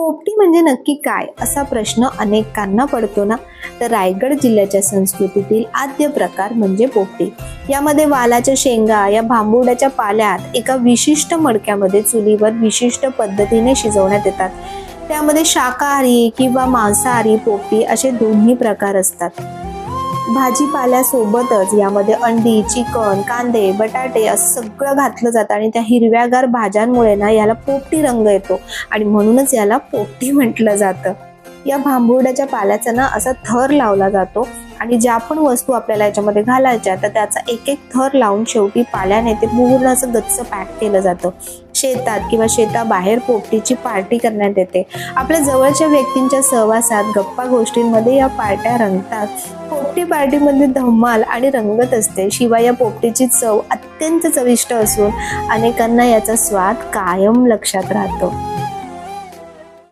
पोपटी म्हणजे नक्की काय असा प्रश्न अनेकांना पडतो ना? तर रायगड जिल्ह्याच्या संस्कृतीतील आद्य प्रकार म्हणजे पोपटी. यामध्ये वालाच्या शेंगा या भांबुड्याच्या पाल्यात एका विशिष्ट मडक्यामध्ये चुलीवर विशिष्ट पद्धतीने शिजवण्यात येतात. त्यामध्ये शाकाहारी किंवा मांसाहारी पोपटी असे दोन्ही प्रकार असतात. भाजीपाल्यासोबतच यामध्ये अंडी चिकन कांदे बटाटे असं सगळं घातलं जातं आणि त्या हिरव्यागार भाज्यांमुळे ना याला पोपटी रंग येतो आणि म्हणूनच याला पोपटी म्हटलं जातं. या भांबुर्ड्याच्या पाल्याचा ना असा थर लावला जातो आणि ज्या पण वस्तू आपल्याला याच्यामध्ये घालायच्या तर त्याचा एक एक थर लावून शेवटी पाल्याने ते पूर्ण असं गच्च पॅक केलं जातं. शेतात किंवा शेताबाहेर पोपटीची पार्टी करण्यात येते. आपल्या जवळच्या व्यक्तींच्या सहवासात गप्पा गोष्टींमध्ये या पार्ट्या रंगतात. पोपटी पार्टीमध्ये धम्माल आणि रंगत असते. शिवाय या पोपटीची चव अत्यंत चविष्ट असून अनेकांना याचा स्वाद कायम लक्षात राहतो.